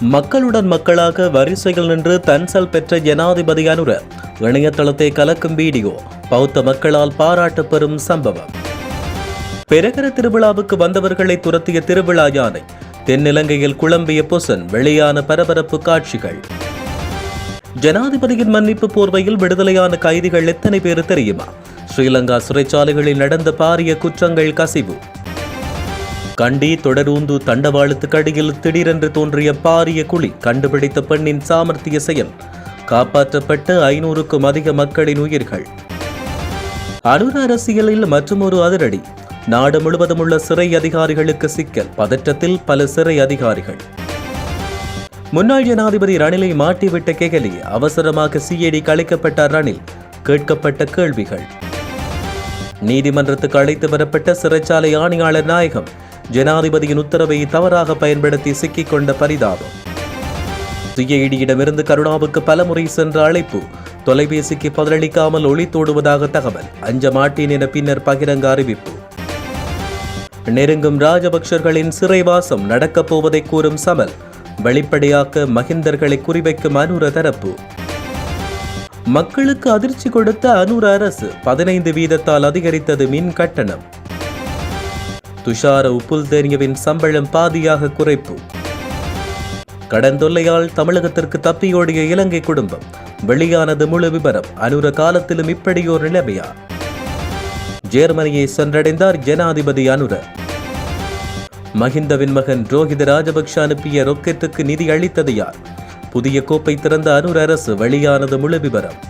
மக்களுடன் மக்களாக வரிசையில் நின்று தன்சல் பெற்ற ஜனாதிபதி அனுர இணையதளத்தை கலக்கும் வீடியோ பௌத்த மக்களால் பாராட்டு பெறும் சம்பவம். பெருகர திருவிழாவுக்கு வந்தவர்களை துரத்திய திருவிழா யானை தென்னிலங்கையில் குழம்பிய பொசன் வெளியான பரபரப்பு காட்சிகள். ஜனாதிபதியின் மன்னிப்பு போர்வையில் விடுதலையான கைதிகள் எத்தனை பேர் தெரியுமா? ஸ்ரீலங்கா சிறைச்சாலைகளில் நடந்த பாரிய குற்றங்கள் கசிவு. கண்டி தொடரூந்து தண்டவாளத்துக்கடியில் திடீரென்று தோன்றிய பாரிய குழி கண்டுபிடித்த பெண்ணின் சாமர்த்திய செயல் காப்பாற்றப்பட்ட ஐநூறுக்கும் அதிக மக்களின் உயிர்கள். அனுர அரசியலில் மற்றொரு அதிரடி நாடு முழுவதும் உள்ள சிறை அதிகாரிகளுக்கு சிக்கல் பதற்றத்தில் பல சிறை அதிகாரிகள். முன்னாள் ஜனாதிபதி ரணிலை மாட்டிவிட்ட கெகலி அவசரமாக சிஐடி கலைக்கப்பட்ட ரணில் கேட்கப்பட்ட கேள்விகள். நீதிமன்றத்துக்கு அழைத்து வரப்பட்ட சிறைச்சாலை ஆணையாளர் நாயகம் ஜனாதிபதியின் உத்தரவை தவறாக பயன்படுத்தி சிக்கிக் கொண்ட பரிதாபம். சிஐடியிடமிருந்து கருணாவுக்கு பலமுறை சென்ற அழைப்பு தொலைபேசிக்கு பதிலளிக்காமல் ஒளித்தோடுவதாக தகவல் அஞ்ச மாட்டேன் என பின்னர் பகிரங்க அறிவிப்பு. நெருங்கும் ராஜபக்சர்களின் சிறைவாசம் நடக்கப் போவதை கூறும் சமல் வெளிப்படையாக்க மகிந்தர்களை குறிவைக்கும் அனுர தரப்பு. மக்களுக்கு அதிர்ச்சி கொடுத்த அனுர அரசு பதினைந்து வீதத்தால் அதிகரித்தது மின் கட்டணம். துஷார உப்புல் சம்பளம் பாதியாக குறைப்பு. கடந்தொல்லையால் தமிழகத்திற்கு தப்பியோடிய இலங்கை குடும்பம் வெளியானது முழு விபரம் அனுர காலத்திலும் இப்படியோர் நிலைமையா? ஜெர்மனியை சென்றடைந்தார் ஜனாதிபதி அனுர. மஹிந்தவின் மகன் ரோஹித ராஜபக்ஷ அனுப்பிய ரொக்கெட்டுக்கு நிதி அளித்தது யார்? புதிய கோப்பை திறந்த அனுர அரசு வெளியானது முழு விபரம்.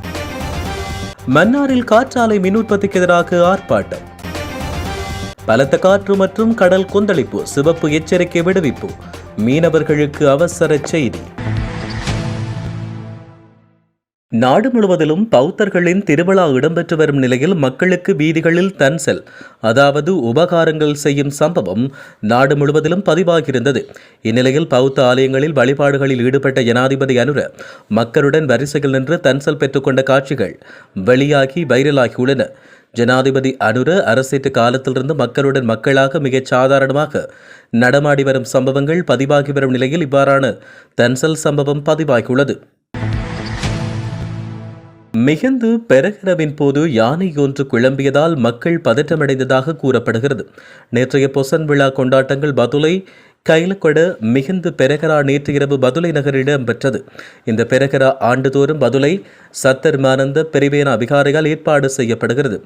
மன்னாரில் காற்றாலை மின் உற்பத்திக்கு எதிராக ஆர்ப்பாட்டம். பலத்த காற்று மற்றும் கடல் கொந்தளிப்பு சிவப்பு எச்சரிக்கை விடுவிப்பு. மீனவர்களுக்கு அவசர செய்தி. நாடு முழுவதிலும் பௌத்தர்களின் திருவிழா இடம்பெற்று வரும் நிலையில் மக்களுக்கு வீதிகளில் தன்செல் அதாவது உபகாரங்கள் செய்யும் சம்பவம் நாடு முழுவதிலும் பதிவாகியிருந்தது. இந்நிலையில் பௌத்த ஆலயங்களில் வழிபாடுகளில் ஈடுபட்ட ஜனாதிபதி அனுர மக்களுடன் வரிசையில் நின்று தன்செல் பெற்றுக்கொண்ட காட்சிகள் வெளியாகி வைரலாகியுள்ளன. ஜனாதிபதி அனுர அரசீட்டு காலத்திலிருந்து மக்களுடன் மக்களாக மிகச் சாதாரணமாக நடமாடி வரும் சம்பவங்கள் பதிவாகி வரும் நிலையில் இவ்வாறான தன்சல் சம்பவம் பதிவாகியுள்ளது. மிகுந்து பெருகிறவின் போது யானை ஒன்று குழம்பியதால் மக்கள் பதற்றமடைந்ததாக கூறப்படுகிறது. நேற்றைய பொசன் விழா கொண்டாட்டங்கள் பதுளை கைலக்கொட மிகுந்து பெரகரா நேற்று இரவு பதுலை நகரில் இடம்பெற்றது இந்த பெரகரா ஆண்டுதோறும் பதுலை சத்தர்மானந்த பெருவேன அதிகாரியால் ஏற்பாடு செய்யப்படுகிறது.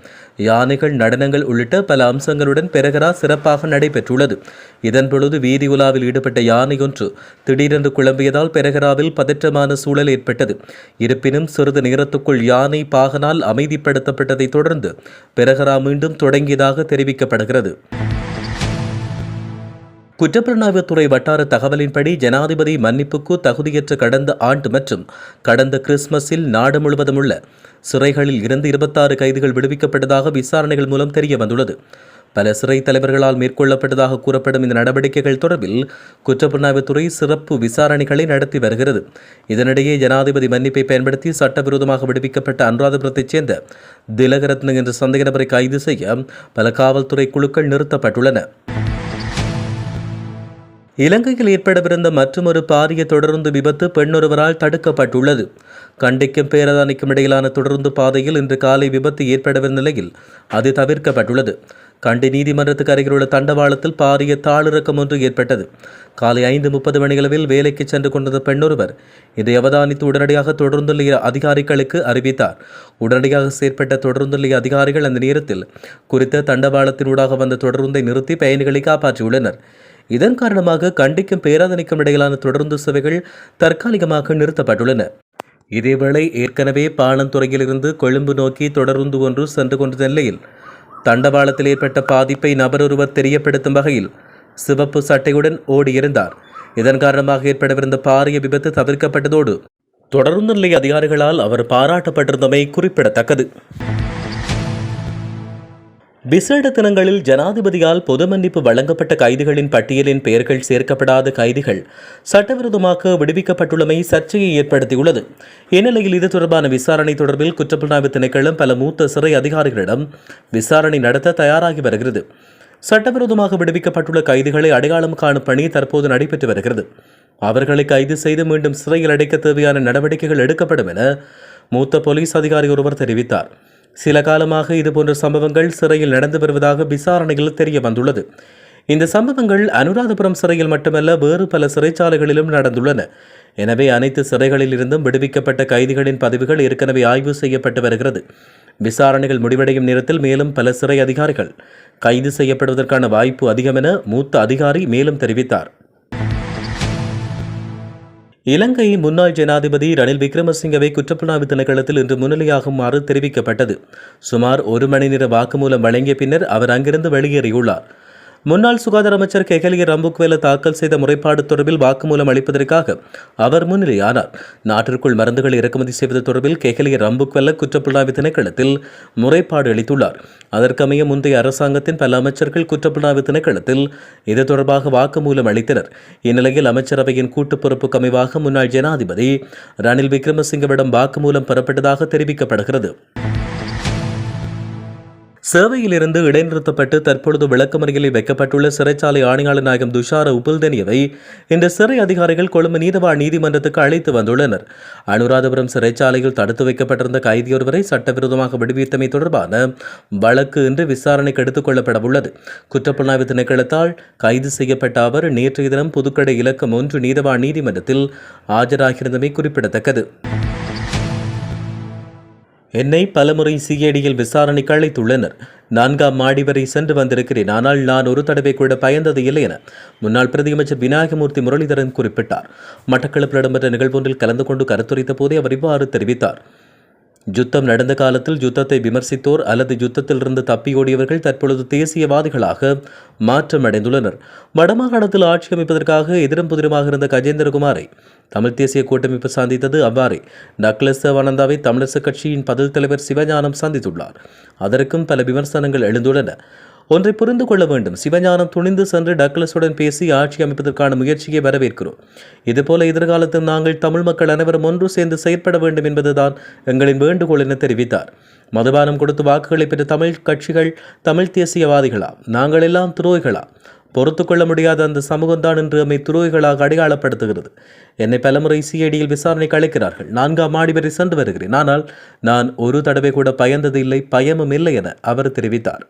யானைகள் நடனங்கள் உள்ளிட்ட பல அம்சங்களுடன் பெரகரா சிறப்பாக நடைபெற்றுள்ளது. இதன் பொழுது வீதி உலாவில் ஈடுபட்ட யானை ஒன்று திடீரென்று குழம்பியதால் பெரகராவில் பதற்றமான சூழல் ஏற்பட்டது. இருப்பினும் சிறிது நேரத்துக்குள் யானை பாகனால் அமைதிப்படுத்தப்பட்டதைத் தொடர்ந்து பெரகரா மீண்டும் தொடங்கியதாக தெரிவிக்கப்படுகிறது. குற்றப்புலனாய்வுத்துறை வட்டார தகவலின்படி ஜனாதிபதி மன்னிப்புக்கு தகுதியற்ற கடந்த ஆண்டு மற்றும் கடந்த கிறிஸ்துமஸில் நாடு முழுவதும் உள்ள சிறைகளில் இருந்து இருபத்தாறு கைதிகள் விடுவிக்கப்பட்டதாக விசாரணைகள் மூலம் தெரிய வந்துள்ளது. பல சிறை தலைவர்களால் மேற்கொள்ளப்பட்டதாக கூறப்படும் இந்த நடவடிக்கைகள் தொடர்பில் குற்றப்புலனாய்வுத்துறை சிறப்பு விசாரணைகளை நடத்தி வருகிறது. இதனிடையே ஜனாதிபதி மன்னிப்பை பயன்படுத்தி சட்டவிரோதமாக விடுவிக்கப்பட்ட அனுராதபுரத்தைச் சேர்ந்த திலகரத்ன என்ற சந்தேக நபரை கைது செய்ய பல காவல்துறை குழுக்கள் நிறுத்தப்பட்டுள்ளன. இலங்கையில் ஏற்படவிருந்த மற்றொரு பாரிய தொடருந்து விபத்து பெண்ணொருவரால் தடுக்கப்பட்டுள்ளது. கண்டிக்கும் பேரதானிக்கும் இடையிலான தொடருந்து பாதையில் இன்று காலை விபத்து ஏற்படவிருந்த நிலையில் அது தவிர்க்கப்பட்டுள்ளது. கண்டி நீதிமன்றத்துக்கு அருகில் உள்ள தண்டவாளத்தில் பாரிய தாளிறக்கம் ஒன்று ஏற்பட்டது. காலை ஐந்து முப்பது மணியளவில் வேலைக்கு சென்று கொண்டிருந்த பெண்ணொருவர் இதை அவதானித்து உடனடியாக தொடர்ந்து நிலைய அதிகாரிகளுக்கு அறிவித்தார். உடனடியாக செயற்பட்ட தொடர்ந்து நிலைய அதிகாரிகள் அந்த நேரத்தில் குறித்த தண்டவாளத்தினூடாக வந்த தொடருந்தை நிறுத்தி பயணிகளை காப்பாற்றியுள்ளனர். இதன் காரணமாக கண்டிக்கும் பேராதனைக்கும் இடையிலான தொடர்ந்து சேவைகள் தற்காலிகமாக நிறுத்தப்பட்டுள்ளன. இதேவேளை ஏற்கனவே பாணந்துறையிலிருந்து கொழும்பு நோக்கி தொடருந்து ஒன்று சென்று கொண்டிருந்த நிலையில் தண்டவாளத்தில் ஏற்பட்ட பாதிப்பை நபரொருவர் தெரியப்படுத்தும் வகையில் சிவப்பு சட்டையுடன் ஓடியிருந்தார். இதன் காரணமாக ஏற்படவிருந்த பாரிய விபத்து தவிர்க்கப்பட்டதோடு தொடர்ந்து நிலைய அதிகாரிகளால் அவர் பாராட்டப்பட்டிருந்தமை குறிப்பிடத்தக்கது. விசேட தினங்களில் ஜனாதிபதியால் பொது மன்னிப்பு வழங்கப்பட்ட கைதிகளின் பட்டியலின் பெயர்கள் சேர்க்கப்படாத கைதிகள் சட்டவிரோதமாக விடுவிக்கப்பட்டுள்ளமை சர்ச்சையை ஏற்படுத்தியுள்ளது. இந்நிலையில் இது தொடர்பான விசாரணை தொடர்பில் குற்றப்புலனாய்வு திணைக்களம் பல மூத்த சிறை அதிகாரிகளிடம் விசாரணை நடத்த தயாராகி வருகிறது. சட்டவிரோதமாக விடுவிக்கப்பட்டுள்ள கைதிகளை அடையாளம் காணும் பணி தற்போது நடைபெற்று வருகிறது. அவர்களை கைது செய்து மீண்டும் சிறையில் அடைக்க தேவையான நடவடிக்கைகள் எடுக்கப்படும் என மூத்த போலீஸ் அதிகாரி ஒருவர் தெரிவித்தார். சில காலமாக இதுபோன்ற சம்பவங்கள் சிறையில் நடந்து வருவதாக விசாரணையில் தெரிய வந்துள்ளது. இந்த சம்பவங்கள் அனுராதபுரம் சிறையில் மட்டுமல்ல வேறு பல சிறைச்சாலைகளிலும் நடந்துள்ளன. எனவே அனைத்து சிறைகளில் இருந்தும் விடுவிக்கப்பட்ட கைதிகளின் பதிவுகள் ஏற்கனவே ஆய்வு செய்யப்பட்டு வருகிறது. விசாரணைகள் முடிவடையும் நேரத்தில் மேலும் பல சிறை அதிகாரிகள் கைது செய்யப்படுவதற்கான வாய்ப்பு அதிகம் என மூத்த அதிகாரி மேலும் தெரிவித்தார். இலங்கை முன்னாள் ஜனாதிபதி ரணில் விக்ரமசிங்கவை குற்றப்புலனாய்வு திணைக்களத்தில் இன்று முன்னிலையாகுமாறு தெரிவிக்கப்பட்டது. சுமார் ஒரு மணி நேர வாக்குமூலம் வழங்கிய பின்னர் அவர் அங்கிருந்து வெளியேறியுள்ளார். முன்னாள் சுகாதார அமைச்சர் கெகலிய ரம்புக்வேல தாக்கல் செய்த முறைப்பாடு தொடர்பில் வாக்குமூலம் அளிப்பதற்காக அவர் முன்னிலையானார். நாட்டிற்குள் மருந்துகளை இறக்குமதி செய்வது தொடர்பில் கெகலிய ரம்புக்வெல்ல குற்றப்புலனாய்வு திணைக்களத்தில் முறைப்பாடு அளித்துள்ளார். அதற்கமைய முந்தைய அரசாங்கத்தின் பல அமைச்சர்கள் குற்றப்புலனாய்வு திணைக்களத்தில் இது தொடர்பாக வாக்குமூலம் அளித்தனர். இந்நிலையில் அமைச்சரவையின் கூட்டு பொறுப்புக்கு அமைவாக முன்னாள் ஜனாதிபதி ரணில் விக்ரமசிங்கவிடம் வாக்குமூலம் பெறப்பட்டதாக தெரிவிக்கப்படுகிறது. சேவையிலிருந்து இடைநிறுத்தப்பட்டு தற்பொழுது விளக்கமறியலில் வைக்கப்பட்டுள்ள சிறைச்சாலை ஆணையாளர் நாயகம் துஷார உபுல்தனியவை இந்த சிறை அதிகாரிகள் கொழும்பு நீதவான் நீதிமன்றத்துக்கு அழைத்து வந்துள்ளனர். அனுராதபுரம் சிறைச்சாலையில் தடுத்து வைக்கப்பட்டிருந்த கைதியொருவரை சட்டவிரோதமாக விடுவித்தமை தொடர்பான வழக்கு இன்று விசாரணைக்கு எடுத்துக் கொள்ளப்படவுள்ளது. குற்றப்புலனாய்வு திணைக்களத்தால் கைது செய்யப்பட்ட அவர் நேற்றைய தினம் புதுக்கடை இலக்கம் ஒன்று நீதவான் நீதிமன்றத்தில் ஆஜராகியிருந்தமை குறிப்பிடத்தக்கது. என்னை பலமுறை சிஐடியில் விசாரணைக்கு அழைத்துள்ளனர். நான்காம் மாடி வரை சென்று வந்திருக்கிறேன். ஆனால் நான் ஒரு தடவை கூட பயந்தது இல்லை என முன்னாள் பிரதியமைச்சர் விநாயகமூர்த்தி முரளிதரன் குறிப்பிட்டார். மட்டக்களப்பில் இடம்பெற்ற நிகழ்வொன்றில் கலந்து கொண்டு கருத்துரைத்த போதே அவர் இவ்வாறு தெரிவித்தார். யுத்தம் நடந்த காலத்தில் யுத்தத்தை விமர்சித்தோர் அல்லது யுத்தத்திலிருந்து தப்பியோடியவர்கள் தற்பொழுது தேசியவாதிகளாக மாற்றமடைந்துள்ளனர். வடமாகாணத்தில் ஆட்சி அமைப்பதற்காக எதிரும் புதிருமாக இருந்த கஜேந்திரகுமாரை தமிழ் தேசிய கூட்டமைப்பு சந்தித்தது அவ்வாறே. டக்ளஸ் தேவானந்தாவை தமிழரசுக் கட்சியின் பதில் தலைவர் சிவஞானம் சந்தித்துள்ளார். அதற்கும் பல விமர்சனங்கள் எழுந்துள்ளன. ஒன்றை புரிந்து கொள்ள வேண்டும். சிவஞானம் துணிந்து சென்று டக்ளஸுடன் பேசி ஆட்சி அமைப்பதற்கான முயற்சியை வரவேற்கிறோம். இதுபோல எதிர்காலத்தில் நாங்கள் தமிழ் மக்கள் அனைவரும் ஒன்று சேர்ந்து செயற்பட வேண்டும் என்பதுதான் எங்களின் வேண்டுகோள் என தெரிவித்தார். மதுபானம் கொடுத்து வாக்குகளை பெற்ற தமிழ் கட்சிகள் தமிழ் தேசியவாதிகளா நாங்கள் எல்லாம் துரோகிகளா பொறுத்து கொள்ள முடியாத அந்த சமூகம்தான் என்று நம்மை துரோகிகளாக அடையாளப்படுத்துகிறது. என்னை பலமுறை சிஐடியில் விசாரணைக்கு அழைக்கிறார்கள். நான்காம் மாடி வரை சென்று வருகிறேன். ஆனால் நான் ஒரு தடவை கூட பயந்தது இல்லை பயமும் இல்லை என அவர் தெரிவித்தார்.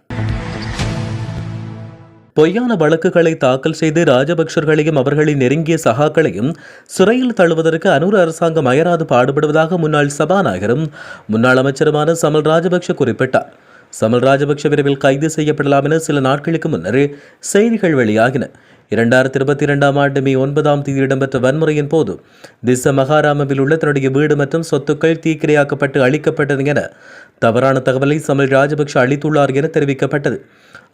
பொய்யான வழக்குகளை தாக்கல் செய்து ராஜபக்சர்களையும் அவர்களின் நெருங்கிய சகாக்களையும் சிறையில் தள்ளுவதற்கு அனூர் அரசாங்கம் அயராது பாடுபடுவதாக முன்னாள் சபாநாயகரும் முன்னாள் அமைச்சருமான சமல் ராஜபக்ஷ குறிப்பிட்டார். சமல் ராஜபக்ஷ விரைவில் கைது செய்யப்படலாம் என சில நாட்களுக்கு முன்னர் செய்திகள் வெளியாகின. இரண்டாயிரத்தி இருபத்தி இரண்டாம் ஆண்டு மே ஒன்பதாம் தேதி இடம்பெற்ற வன்முறையின் போது திச மகாராமவில் உள்ள தன்னுடைய வீடு மற்றும் சொத்துக்கள் தீக்கிரையாக்கப்பட்டு அளிக்கப்பட்டது என தவறான தகவலை சமல் ராஜபக்ஷ அளித்துள்ளார் என தெரிவிக்கப்பட்டது.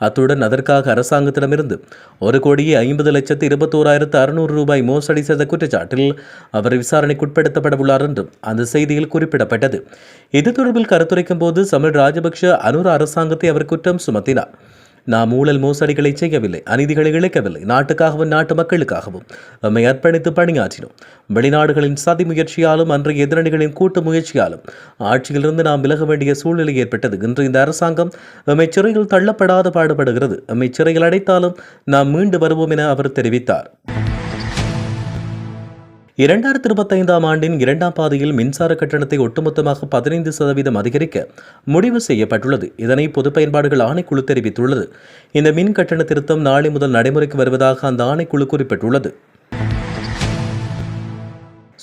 அத்துடன் அதற்காக அரசாங்கத்திடமிருந்து ஒரு கோடியே ஐம்பது லட்சத்து இருபத்தோராயிரத்து அறுநூறு ரூபாய் மோசடி செய்த குற்றச்சாட்டில் அவர் விசாரணைக்கு உட்படுத்தப்பட உள்ளார் என்றும் அந்த செய்தியில் குறிப்பிடப்பட்டது. இது தொடர்பில் கருத்துரைக்கும் போது சமல் ராஜபக்ஷ அனுர அரசாங்கத்தை அவர் குற்றம் சுமத்தினார். நாம் ஊழல் மோசடிகளை செய்யவில்லை அநீதிகளை இழைக்கவில்லை. நாட்டுக்காகவும் நாட்டு மக்களுக்காகவும் நம்மை அர்ப்பணித்து பணியாற்றினோம். வெளிநாடுகளின் சதி முயற்சியாலும் அன்றைய எதிரணிகளின் கூட்டு முயற்சியாலும் ஆட்சியிலிருந்து நாம் விலக வேண்டிய சூழ்நிலை ஏற்பட்டது. இன்று இந்த அரசாங்கம் நம்மை சிறையில் தள்ளப்படாத பாடுபடுகிறது. நம்மை சிறையில் அடைத்தாலும் நாம் மீண்டு வருவோம் என அவர் தெரிவித்தார். இரண்டாயிரத்தி இருபத்தைந்தாம் ஆண்டின் இரண்டாம் பாதையில் மின்சார கட்டணத்தை ஒட்டுமொத்தமாக பதினைந்து சதவீதம் அதிகரிக்க முடிவு செய்யப்பட்டுள்ளது. இதனை பொது பயன்பாடுகள் ஆணைக்குழு தெரிவித்துள்ளது. இந்த மின் கட்டண திருத்தம் நாளை முதல் நடைமுறைக்கு வருவதாக அந்த ஆணைக்குழு குறிப்பிட்டுள்ளது.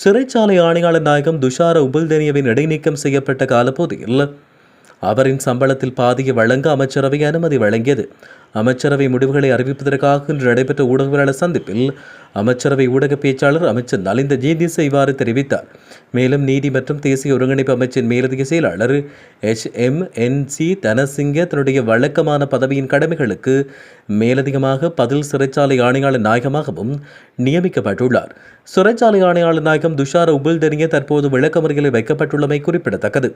சிறைச்சாலை ஆணையாளர் நாயகம் துஷார உபல்தேனியவின் இடைநீக்கம் செய்யப்பட்ட காலப்பகுதியில் அவரின் சம்பளத்தில் பாதியை வழங்க அமைச்சரவை அனுமதி வழங்கியது. அமைச்சரவை முடிவுகளை அறிவிப்பதற்காக இன்று நடைபெற்ற ஊடகவியலாளர் சந்திப்பில் அமைச்சரவை ஊடக பேச்சாளர் அமைச்சர் நலிந்த ஜேதிச இவ்வாறு தெரிவித்தார். மேலும் நீதி மற்றும் தேசிய ஒருங்கிணைப்பு அமைச்சின் மேலதிக செயலாளர் H M N C Dhanasinghe தன்னுடைய வழக்கமான பதவியின் கடமைகளுக்கு மேலதிகமாக பதில் சிறைச்சாலை ஆணையாளர் நாயகமாகவும் நியமிக்கப்பட்டுள்ளார். சிறைச்சாலை ஆணையாளர் நாயகம் துஷார உபுல்தனிய தற்போது விளக்கமறியலில் வைக்கப்பட்டுள்ளமை குறிப்பிடத்தக்கது.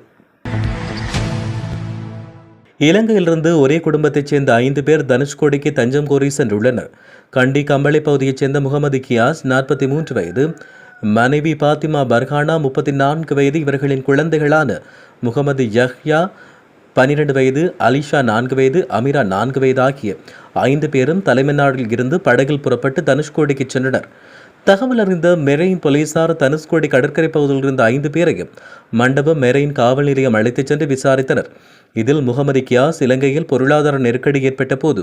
இலங்கையிலிருந்து ஒரே குடும்பத்தைச் சேர்ந்த ஐந்து பேர் தனுஷ்கோடிக்கு தஞ்சம் கோரி சென்றுள்ளனர். கண்டி கம்பளை பகுதியைச் சேர்ந்த முகமது கியாஸ் நாற்பத்தி மூன்று வயது. மனைவி பாத்திமா பர்ஹானா முப்பத்தி நான்கு வயது. இவர்களின் குழந்தைகளான முகமது யஹ்யா பனிரெண்டு வயது. அலிஷா நான்கு வயது. அமீரா நான்கு வயது ஆகிய ஐந்து பேரும் தலைமை தலைமைநாட்டில் இருந்து படகில் புறப்பட்டு தனுஷ்கோடிக்கு சென்றனர். தகவல் அறிந்த மெரெயின் போலீசார் தனுஷ்கோடி கடற்கரை பகுதியில் இருந்த ஐந்து பேரையும் மண்டபம் மெரெயின் காவல் நிலையம் அழைத்துச் சென்று விசாரித்தனர். இதில் முகமது கியாஸ் இலங்கையில் பொருளாதார நெருக்கடி ஏற்பட்ட போது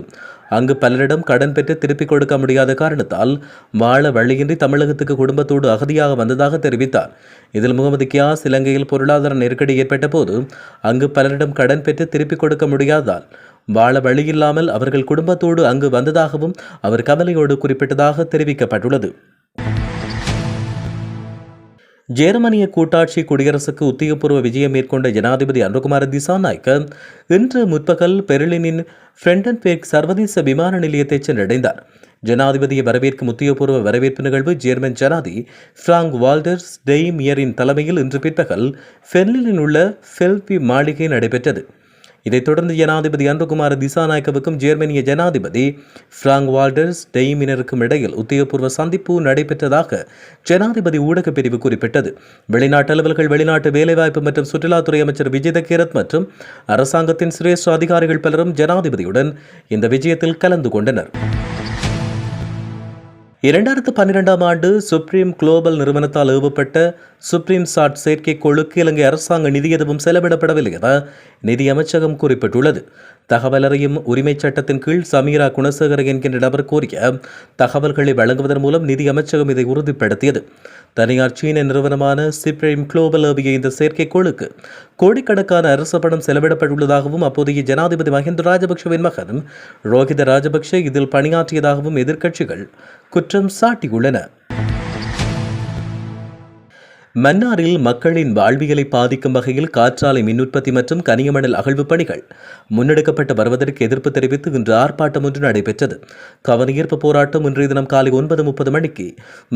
அங்கு பலரிடம் கடன் பெற்று திருப்பிக் கொடுக்க முடியாத காரணத்தால் வாழ வழியின்றி தமிழகத்துக்கு குடும்பத்தோடு அகதியாக வந்ததாக தெரிவித்தார். இதில் முகமது கியாஸ் இலங்கையில் பொருளாதார நெருக்கடி ஏற்பட்ட போது அங்கு பலரிடம் கடன் பெற்று திருப்பிக் கொடுக்க முடியாததால் வாழ வழியில்லாமல் அவர்கள் குடும்பத்தோடு அங்கு வந்ததாகவும் அவர் கவலையோடு குறிப்பிட்டதாக தெரிவிக்கப்பட்டுள்ளது. ஜெர்மனிய கூட்டாட்சி குடியரசுக்கு உத்தியோகபூர்வ விஜயம் மேற்கொண்ட ஜனாதிபதி அனுகுமார திசாநாயக்க இன்று முற்பகல் பெர்லினின் ஃப்ரெண்டன்பேக் சர்வதேச விமான நிலையத்தை சென்றடைந்தார். ஜனாதிபதியை வரவேற்கும் உத்தியோகபூர்வ வரவேற்பு நிகழ்வு ஜெர்மன் ஜனாதி பிராங்க் வால்டர்ஸ் டெய்மியரின் தலைமையில் இன்று பிற்பகல் ஃபெர்லினில் உள்ள ஃபெல்பி மாளிகை நடைபெற்றது. இதைத் தொடர்ந்து ஜனாதிபதி அன்புகுமார் திசாநாயக்கவுக்கும் ஜெர்மனிய ஜனாதிபதி பிராங்க் வால்டர்ஸ் டெய்மினருக்கும் இடையில் உத்தியோகபூர்வ சந்திப்பு நடைபெற்றதாக ஜனாதிபதி ஊடகப் பிரிவு குறிப்பிட்டது. வெளிநாட்டு அலுவல்கள் வெளிநாட்டு வேலைவாய்ப்பு மற்றும் சுற்றுலாத்துறை அமைச்சர் விஜய் கேரத் மற்றும் அரசாங்கத்தின் சிரேஷ்ட அதிகாரிகள் பலரும் ஜனாதிபதியுடன் இந்த விஜயத்தில் கலந்து கொண்டனர். இரண்டாயிரத்து பன்னிரெண்டாம் ஆண்டு சுப்ரீம் குளோபல் நிறுவனத்தால் ஏவப்பட்ட சுப்ரீம் சாட் செயற்கைக்கோளுக்கு இலங்கை அரசாங்க நிதி எதுவும் செலவிடப்படவில்லை என நிதி அமைச்சகம் குறிப்பிட்டுள்ளது. தகவலறியும் உரிமைச் சட்டத்தின் கீழ் சமீரா குணசேகர என்கின்ற நபர் கோரிய தகவல்களை வழங்குவதன் மூலம் நிதி அமைச்சகம் இதை உறுதிப்படுத்தியது. தனியார் சீன நிறுவனமான சிப்ரேம் குளோபல் ஏவிய இந்த செயற்கைக்கோளுக்கு கோடிக்கணக்கான அரசு பணம் செலவிடப்பட்டுள்ளதாகவும் அப்போதைய ஜனாதிபதி மஹிந்த ராஜபக்ஷவின் மகன் ரோஹித ராஜபக்ஷ இதில் பணியாற்றியதாகவும் எதிர்க்கட்சிகள் குற்றம் சாட்டியுள்ளன. மன்னாரில் மக்களின் வாழ்வியலை பாதிக்கும் வகையில் காற்றாலை மின் உற்பத்தி மற்றும் கனியமணல் அகழ்வு பணிகள் முன்னெடுக்கப்பட்டு வருவதற்கு எதிர்ப்பு தெரிவித்து இன்று ஆர்ப்பாட்டம் ஒன்று நடைபெற்றது. கவனஈர்ப்பு போராட்டம் இன்றைய தினம் காலை ஒன்பது முப்பது மணிக்கு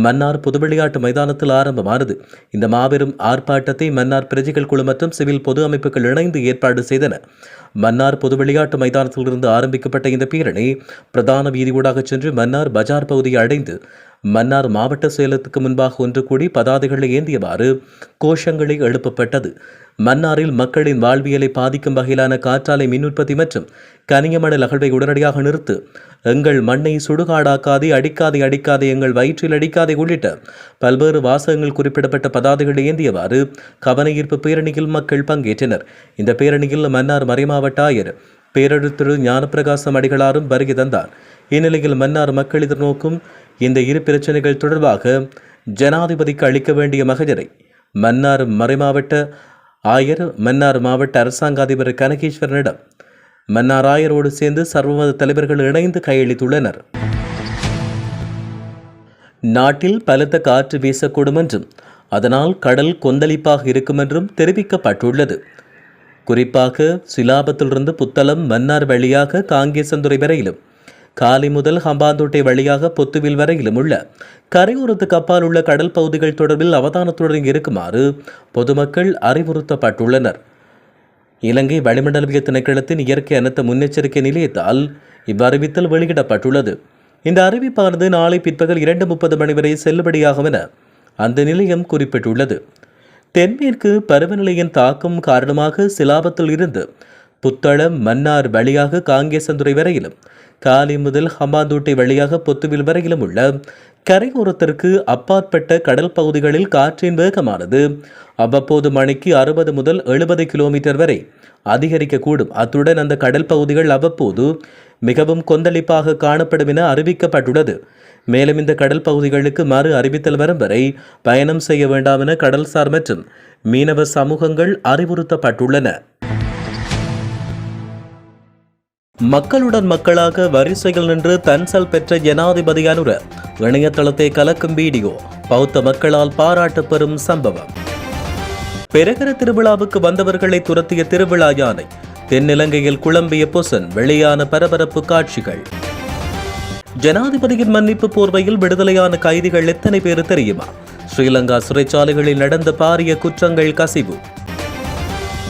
மன்னார் பொது விளையாட்டு மைதானத்தில் ஆரம்பமானது. இந்த மாபெரும் ஆர்ப்பாட்டத்தை மன்னார் பிரஜைகள் குழு மற்றும் சிவில் பொது அமைப்புகள் இணைந்து ஏற்பாடு செய்தன. மன்னார் பொது விளையாட்டு மைதானத்திலிருந்து ஆரம்பிக்கப்பட்ட இந்த பேரணி பிரதான வீதி ஊடாக சென்று மன்னார் பஜார் பகுதியை அடைந்து மன்னார் மாவட்ட செயலத்துக்கு முன்பாக ஒன்று கூடி பதாதைகளை ஏந்தியவாறு கோஷங்களை எழுப்பப்பட்டது. மன்னாரில் மக்களின் வாழ்வியலை பாதிக்கும் வகையிலான காற்றாலை மின் உற்பத்தி மற்றும் கனியமணல் அகழ்வை உடனடியாக நிறுத்து எங்கள் மண்ணை சுடுகாடாக்காதே அடிக்காதே அடிக்காதே எங்கள் வயிற்றில் அடிக்காதே உள்ளிட்ட பல்வேறு வாசகங்கள் குறிப்பிடப்பட்ட பதாதைகளை ஏந்தியவாறு கவனஈர்ப்பு பேரணியில் மக்கள் பங்கேற்றனர். இந்த பேரணியில் மன்னார் மறைமாவட்ட ஆயர் பேரெழுத்திரு ஞானப்பிரகாசம் அடிகளாரும் வருகை தந்தார். இந்நிலையில் மன்னார் மக்கள் எதிர்நோக்கும் இந்த இரு பிரச்சனைகள் தொடர்பாக ஜனாதிபதிக்கு அளிக்க வேண்டிய மகஜரை மன்னார் மறைமாவட்ட ஆயர் மன்னார் மாவட்ட அரசாங்க அதிபர் கனகேஸ்வரனிடம் மன்னார் ஆயரோடு சேர்ந்து சர்வமத தலைவர்கள் இணைந்து கையளித்துள்ளனர். நாட்டில் பலத்த காற்று வீசக்கூடும் என்றும் அதனால் கடல் கொந்தளிப்பாக இருக்கும் என்றும் தெரிவிக்கப்பட்டுள்ளது. குறிப்பாக சிலாபத்திலிருந்து புத்தளம் மன்னார் வழியாக காங்கேசந்துறை வரையிலும் காலை முதல் ஹம்பாந்தோட்டை வழியாக பொத்துவில் வரையிலும் உள்ள கரையோரத்துக்கு அப்பால் உள்ள கடல் பகுதிகள் தொடர்பில் அவதானத்துடன் இருக்குமாறு பொதுமக்கள் அறிவுறுத்தப்பட்டுள்ளனர். இலங்கை வளிமண்டலவிய திணைக்களத்தின் இயற்கை அனர்த்த முன்னெச்சரிக்கை நிலையத்தால் இவ்வறிவித்தல் வெளியிடப்பட்டுள்ளது. இந்த அறிவிப்பானது நாளை பிற்பகல் இரண்டு முப்பது மணி வரை செல்லுபடியாகும் என அந்த நிலையம் குறிப்பிட்டுள்ளது. தென்மேற்கு பருவநிலையின் தாக்கம் காரணமாக சிலாபத்தில் இருந்து புத்தளம் மன்னார் வழியாக காங்கேசந்துறை வரையிலும் காலி முதல் ஹம்பாந்தோட்டை வழியாக பொத்துவில் வரையிலும் உள்ள கரையோரத்திற்கு அப்பாற்பட்ட கடல் பகுதிகளில் காற்றின் வேகமானது அவ்வப்போது மணிக்கு அறுபது முதல் எழுபது கிலோமீட்டர் வரை அதிகரிக்கக்கூடும். அத்துடன் அந்த கடல் பகுதிகள் அவ்வப்போது மிகவும் கொந்தளிப்பாக காணப்படும் என அறிவிக்கப்பட்டுள்ளது. மேலும் இந்த கடல் பகுதிகளுக்கு மறு அறிவித்தல் வரும் வரை பயணம் செய்ய வேண்டாம் என கடல்சார் மற்றும் மீனவ சமூகங்கள் அறிவுறுத்தப்பட்டுள்ளன. மக்களுடன் மக்களாக வரிசையில் நின்று தன்சல் பெற்ற ஜனாதிபதி அனுர இணையதளத்தை கலக்கும் வீடியோ பௌத்த மக்களால் பாராட்டு பெறும் சம்பவம். பெருகர திருவிழாவுக்கு வந்தவர்களை துரத்திய திருவிழா யானை தென்னிலங்கையில் குழம்பிய பொசன் வெளியான பரபரப்பு காட்சிகள். ஜனாதிபதியின் மன்னிப்பு போர்வையில் விடுதலையான கைதிகள் எத்தனை பேர் தெரியுமா? ஸ்ரீலங்கா சிறைச்சாலைகளில் நடந்த பாரிய குற்றங்கள் கசிவு.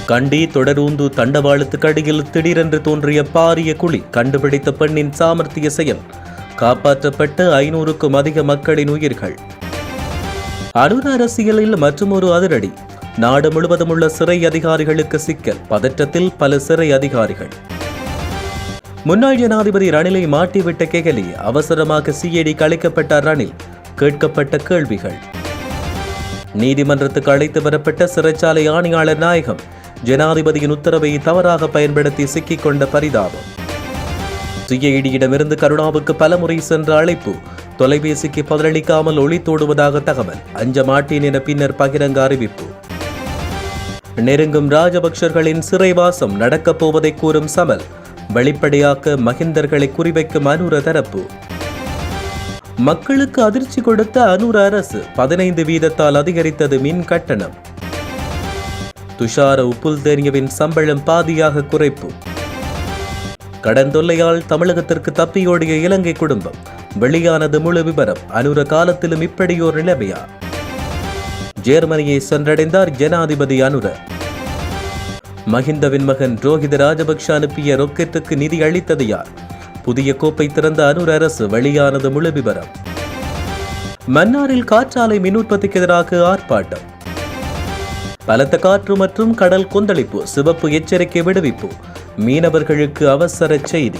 கண்டி தொடரூந்து தண்டவாளத்துக்கு அடியில் திடீரென்று தோன்றிய பாரிய குழி கண்டுபிடித்த பெண்ணின் சாமர்த்திய செயல் காப்பாற்றப்பட்ட ஐநூறுக்கும் அதிக மக்களின் உயிர்கள். அனுர அரசியலில் மற்றொரு அதிரடி நாடு முழுவதும் உள்ள சிறை அதிகாரிகளுக்கு சிக்கல் பதற்றத்தில் பல சிறை அதிகாரிகள். முன்னாள் ஜனாதிபதி ரணிலை மாட்டிவிட்ட கெகலி அவசரமாக சிஐடி கலைக்கப்பட்டார் ரணில் கேட்கப்பட்ட கேள்விகள். நீதிமன்றத்துக்கு அழைத்து வரப்பட்ட சிறைச்சாலை ஆணையாளர் நாயகம் ஜனாதிபதியின் உத்தரவை தவறாக பயன்படுத்தி சிக்கிக்கொண்ட பரிதாபம். சிஐடியிடமிருந்து கருணாவுக்கு பலமுறை சென்ற அழைப்பு தொலைபேசிக்கு பதிலளிக்காமல் ஒளித்தோடுவதாக தகவல் அஞ்ச மாட்டேன் என பின்னர் பகிரங்க அறிவிப்பு. நெருங்கும் ராஜபக்சர்களின் சிறைவாசம் நடக்கப் போவதை கூறும் சமல் வெளிப்படையாக்க மகிந்தர்களை குறிவைக்கும் அனுர தரப்பு. மக்களுக்கு அதிர்ச்சி கொடுத்த அனுர அரசு பதினைந்து வீதத்தால் அதிகரித்தது மின் கட்டணம். துஷார உப்புல் தேனியவின் சம்பளம் பாதியாக குறைப்பு. கடந்தொல்லையால் தமிழகத்திற்கு தப்பியோடிய இலங்கை குடும்பம் வெளியானது முழு விவரம் அனுர காலத்திலும் இப்படியோர் நிலைமையா? ஜெர்மனியை சென்றடைந்தார் ஜனாதிபதி அனுர. மஹிந்தவின் மகன் ரோஹித ராஜபக்ஷ அனுப்பிய ரொக்கெட்டுக்கு நிதி அளித்தது யார்? புதிய கோப்பை திறந்த அனுர அரசு வெளியானது முழு விவரம் மன்னாரில் காற்றாலை மின் உற்பத்திக்கு எதிராக ஆர்ப்பாட்டம். பலத்த காற்று மற்றும் கடல் கொந்தளிப்பு சிவப்பு எச்சரிக்கை விடுவிப்பு. மீனவர்களுக்கு அவசர செய்தி.